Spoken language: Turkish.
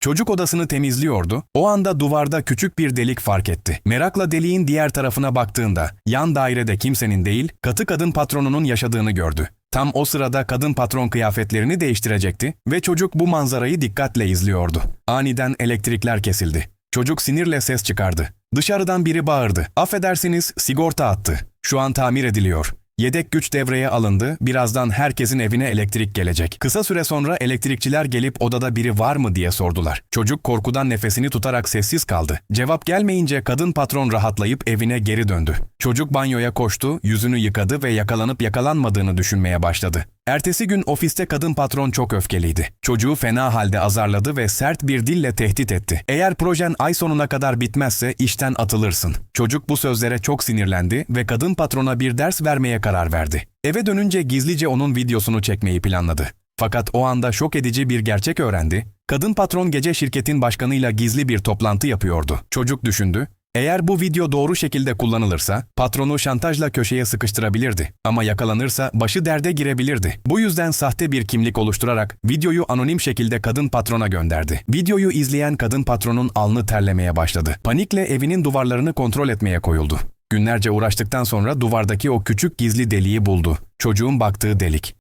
Çocuk odasını temizliyordu. O anda duvarda küçük bir delik fark etti. Merakla deliğin diğer tarafına baktığında yan dairede kimsenin değil, katı kadın patronunun yaşadığını gördü. Tam o sırada kadın patron kıyafetlerini değiştirecekti ve çocuk bu manzarayı dikkatle izliyordu. Aniden elektrikler kesildi. Çocuk sinirle ses çıkardı. Dışarıdan biri bağırdı. Affedersiniz, sigorta attı. Şu an tamir ediliyor. Yedek güç devreye alındı. Birazdan herkesin evine elektrik gelecek. Kısa süre sonra elektrikçiler gelip odada biri var mı diye sordular. Çocuk korkudan nefesini tutarak sessiz kaldı. Cevap gelmeyince kadın patron rahatlayıp evine geri döndü. Çocuk banyoya koştu, yüzünü yıkadı ve yakalanıp yakalanmadığını düşünmeye başladı. Ertesi gün ofiste kadın patron çok öfkeliydi. Çocuğu fena halde azarladı ve sert bir dille tehdit etti. Eğer projen ay sonuna kadar bitmezse işten atılırsın. Çocuk bu sözlere çok sinirlendi ve kadın patrona bir ders vermeye karar verdi. Eve dönünce gizlice onun videosunu çekmeyi planladı. Fakat o anda şok edici bir gerçek öğrendi. Kadın patron gece şirketin başkanıyla gizli bir toplantı yapıyordu. Çocuk düşündü. Eğer bu video doğru şekilde kullanılırsa patronu şantajla köşeye sıkıştırabilirdi ama yakalanırsa başı derde girebilirdi. Bu yüzden sahte bir kimlik oluşturarak videoyu anonim şekilde kadın patrona gönderdi. Videoyu izleyen kadın patronun alnı terlemeye başladı. Panikle evinin duvarlarını kontrol etmeye koyuldu. Günlerce uğraştıktan sonra duvardaki o küçük gizli deliği buldu. Çocuğun baktığı delik.